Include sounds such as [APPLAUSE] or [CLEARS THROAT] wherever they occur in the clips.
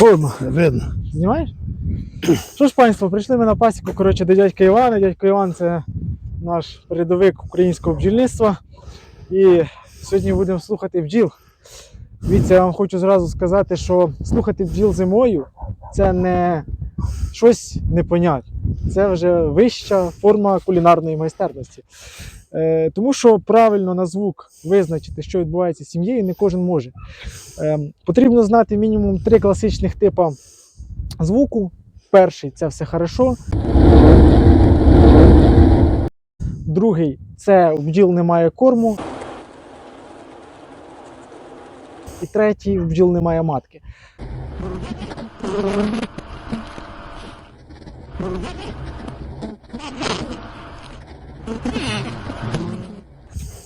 Форма, видно. Знімаєш? [CLEARS THROAT] Що ж, панство, прийшли ми на пасіку коротше, до дядька Івана. Дядько Іван це наш передовик українського бджільництва. І сьогодні будемо слухати бджіл. Дивіться, я вам хочу зразу сказати, що слухати бджіл зимою це не щось непонятне. Це вже вища форма кулінарної майстерності. Е, тому що правильно на звук визначити, що відбувається з сім'єю, не кожен може. Е, потрібно знати мінімум три класичних типа звуку. Перший це все хорошо. Другий це у бджіл немає корму. І третій у бджіл немає матки.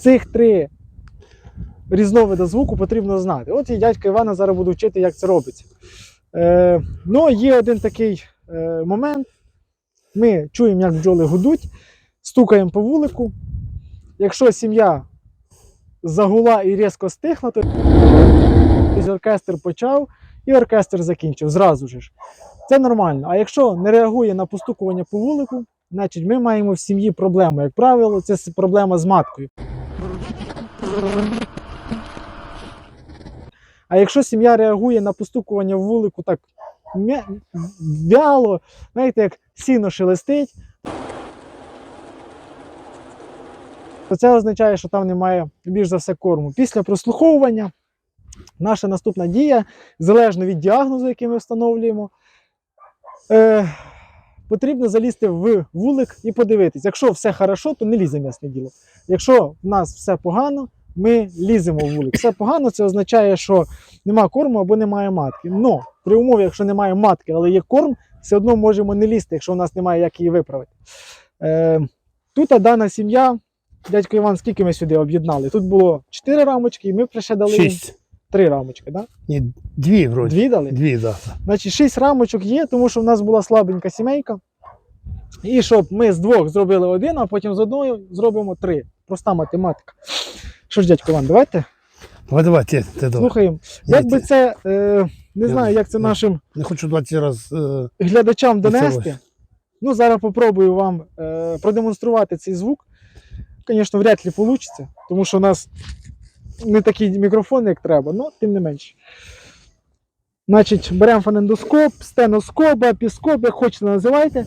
Цих три різновида звуку потрібно знати. От і дядька Івана зараз буду вчити, як це робиться. Е, ну, є один такий е, момент. Ми чуємо, як бджоли гудуть, стукаємо по вулику. Якщо сім'я загула і різко стихла, то оркестр почав і оркестр закінчив зразу ж. Це нормально. А якщо не реагує на постукування по вулику, значить ми маємо в сім'ї проблему. Як правило, це проблема з маткою. А якщо сім'я реагує на постукування в вулику так вяло, знаєте, як сіно шелестить, то це означає, що там немає більш за все корму. Після прослуховування наша наступна дія, залежно від діагнозу, який ми встановлюємо, е, потрібно залізти в вулик і подивитись. Якщо все хорошо, то не ліземо, ясне діло. Якщо в нас все погано, ми ліземо в вулик. Все погано, це означає, що нема корму або немає матки. Но при умові, якщо немає матки, але є корм, все одно можемо не лізти, якщо у нас немає як її виправити. Е, тут дана сім'я, дядько Іван, скільки ми сюди об'єднали? Тут було 4 рамочки, і ми ще дали Шість. 3 рамочки. Да? Ні, дві вроді. Дві дали? Дві, да. Значить, 6 рамочок є, тому що в нас була слабенька сімейка. І щоб ми з двох зробили один, а потім з одної зробимо три. Проста математика. Що ж, дядько Іван, давайте Давай, давай, ти, ти давай. слухаємо. Ні, Як би ти- це, е, не Я- знаю, як це я- нашим Не хочу 20 раз. Е, глядачам це донести. ось. Ну, зараз попробую вам е, продемонструвати цей звук. Звісно, вряд ли вийде, тому що у нас не такий мікрофон, як треба, але тим не менше. Значить, беремо фонендоскоп, стеноскоп, апіскоп, як хочете називайте.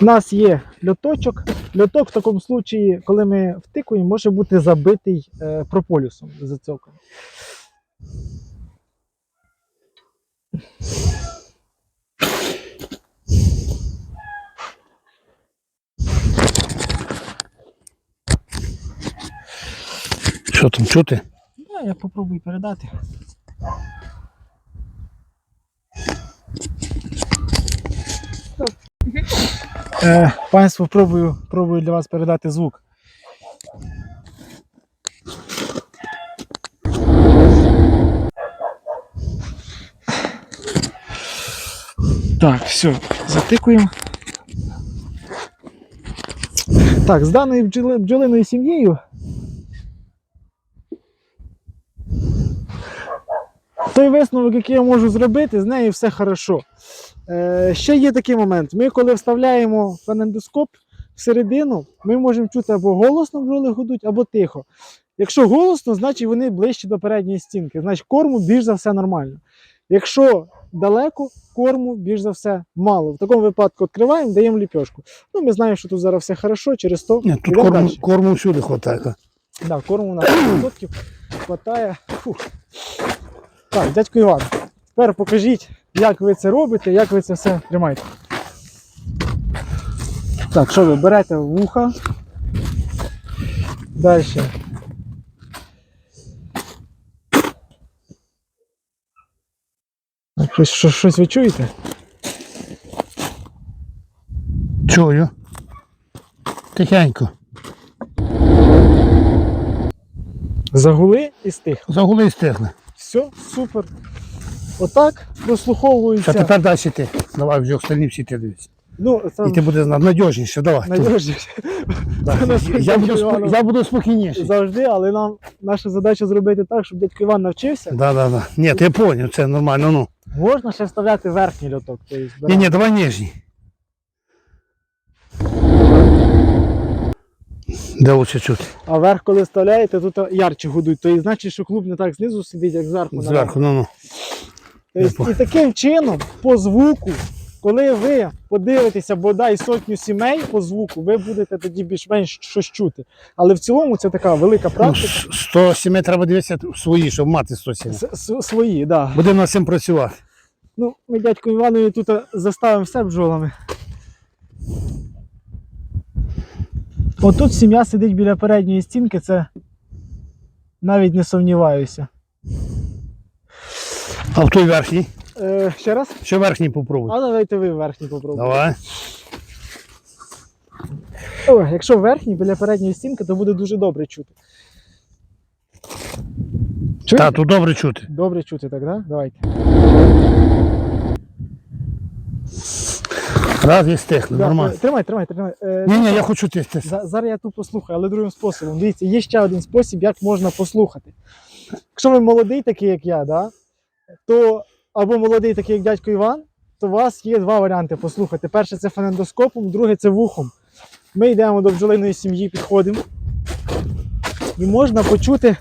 У нас є льоточок. Льоток в такому случаї, коли ми втикуємо, може бути забитий е, прополісом зацьоком. що там чути? Да, я попробую передати. Е, панство, пробую, пробую для вас передати звук. Так, все, затикуємо. Так, з даною бджоли- бджолиною сім'єю той висновок, який я можу зробити, з нею все хорошо. Е, ще є такий момент. Ми, коли вставляємо фонендоскоп всередину, ми можемо чути або голосно бджоли гудуть, або тихо. Якщо голосно, значить вони ближче до передньої стінки, значить корму більш за все нормально. Якщо далеко, корму більш за все мало. В такому випадку відкриваємо, даємо ліпьошку. Ну, ми знаємо, що тут зараз все хорошо, через то Ні, тут корму, далі. корму всюди хватає. Да, корму на 100% хватає. Фух. Так, дядько Іван, тепер покажіть, як ви це робите, як ви це все тримаєте. Так, що ви берете вуха. Далі. Щось, що- щось ви чуєте? Чую. Тихенько. Загули і стих. Загули і стигли. Все, супер. Отак прослуховується. тепер далі ти? Давай вже остальні всі ти дивись. Ну, це І ти будеш знати надіжніше, давай. [LAUGHS] [LAUGHS] нас я, буду, я буду спокійніший. Завжди, але нам наша задача зробити так, щоб дядько Іван навчився. Да, да, да. Ні, ти поняв, це нормально. Ну. Можна ще вставляти верхній льоток. Ні, ні, давай нижній. Де лучше чути? А верх, коли вставляєте, тут ярче гудуть. То і значить, що клуб не так знизу сидить, як зверху. Зверху, ну ну. Тобто, і таким чином, по звуку, коли ви подивитеся бодай сотню сімей по звуку, ви будете тоді більш-менш щось чути. Але в цілому це така велика ну практика. с- 107 треба дивитися свої, щоб мати 107. С- с- Свої, так. Да. Будемо над цим працювати. Ну, ми дядько Іванові тут заставимо все бджолами. Отут сім'я сидить біля передньої стінки, це навіть не сумніваюся. А в той верхній? Е, ще раз? Ще верхній попробуй. А давайте ви верхній попробуйте. Давай. О, якщо верхній біля передньої стінки, то буде дуже добре чути. Чуєте? Так, тут добре чути. Добре чути, так, да? Давайте. Раз і стихне, Да, нормально. е, тримай, тримай, тримай. Е, Ні, ні, я хочу ти. За- Зараз я тут послухаю, але другим способом. Дивіться, є ще один спосіб, як можна послухати. Якщо ви молодий, такий як я, да, то або молодий, такий як дядько Іван, то у вас є два варіанти послухати. Перше це фонендоскопом, друге це вухом. Ми йдемо до бджолиної сім'ї, підходимо. І можна почути,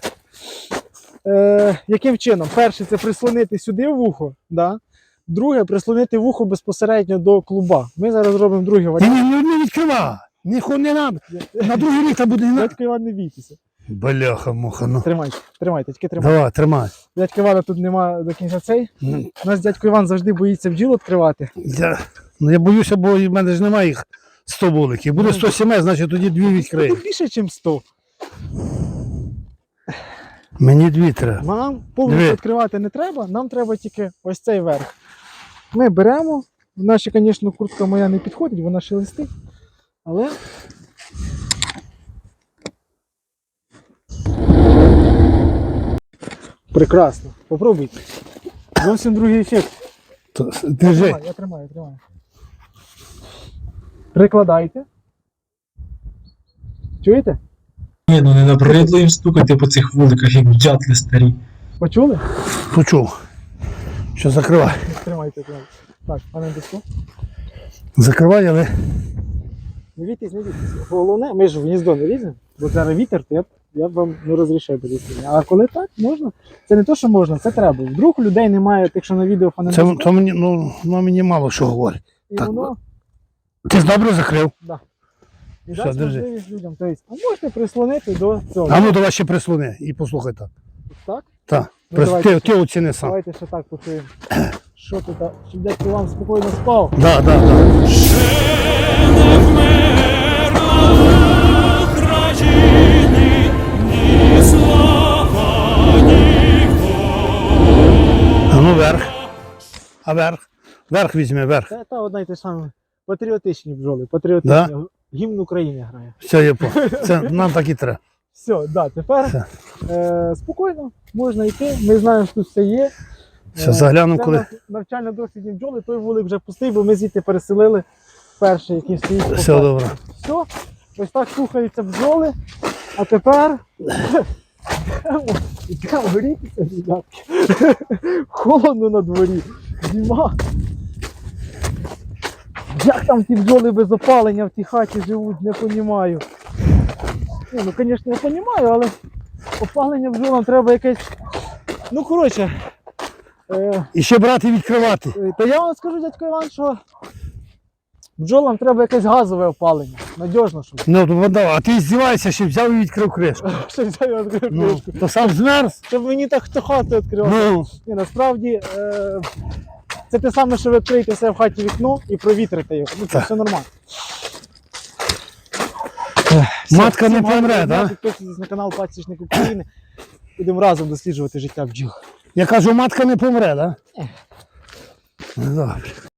е, яким чином. Перше це прислонити сюди вухо, да? друге прислонити вухо безпосередньо до клуба. Ми зараз зробимо другий варіант. ні, не, відкривай. Ніхуя не надо. На другий рік там буде не. Дядько Іван, не бійтеся. Бляха, муха, ну. Тримайте, тримайте, тільки тримайте. Давай, тримай. Дядька Івана тут нема до кінця цей. Ну, У нас дядько Іван завжди боїться бджіл відкривати. Я, ну, я боюся, бо в мене ж немає їх 100 вуликів. Буде 107, значить тоді дві відкрию. Тут більше, ніж 100. Мені дві треба. Нам повністю відкривати не треба, нам треба тільки ось цей верх. Ми беремо. Наша, звісно, куртка моя не підходить, вона шелестить. Але. Прекрасно. Попробуйте. Зовсім другий ефект. То, Я держи. тримаю, я тримаю, я тримаю. Прикладайте. Чуєте? Ні, ну не набридло їм стукати по цих вуликах, як дятли старі. Почули? Почув. Що закривай. Тримайте, тримайте. Так, пане Деско. Закривай, але Не бійтесь, не бійтесь. Головне, ми ж в гніздо не ліземо, бо зараз вітер, то я я б вам не розрішив лізти. А коли так, можна. Це не то, що можна, це треба. Вдруг людей немає, якщо на відео це фонендоскоп, то мені, ну, ну, мені мало що говорить. і так, воно Ти ж добре закрив. і Все, дасть держи. можливість людям. Тобто, а можете прислонити до цього. А ну давай ще прислони і послухай так. Так? Так. Ну, Прис- давайте ти, ти оціни сам. Давайте ще так почуємо. Що тут, а, щоб дядько вам спокійно спав. Да, да, да. А ну верх. А верх. Верх візьми, верх. Це та одна й те саме. Патріотичні бджоли, патріотичні. Гімн України грає. Все, я по. Це нам так і треба. Все, да, тепер Все. е, спокійно, можна йти. Ми знаємо, що тут все є. Все, заглянув, це коли. нав- навчально дослідні бджоли, той вулик вже пустий, бо ми звідти переселили перший, який стоїть. Все добре. Все, ось так слухаються бджоли. А тепер йдемо грітися, ребятки. Холодно на дворі. Зима. Як там ті бджоли без опалення в тій хаті живуть, не розумію. Ні, ну, звісно, я розумію, але опалення бджолам треба якесь. Ну, коротше. Е, І ще брати і відкривати. Е, Та я вам скажу, дядько Іван, що бджолам треба якесь газове опалення. Надіжно, щоб. Ну, то вода, а ти здіваєшся, що взяв і відкрив кришку. [LAUGHS] Щоб взяв я відкрив Ну, кришку. то сам змерз. Щоб мені так хто хату відкривав. Ну, Ні, насправді е, це те саме, що ви відкриєте себе в хаті вікно і провітрите його. Ну, це Так. все нормально. матка не Всім гарного помре, дня, так? Підписуйтесь на канал Пасічник України. Будемо разом досліджувати життя бджіл. Я кажу, матка не помре, так? Добре.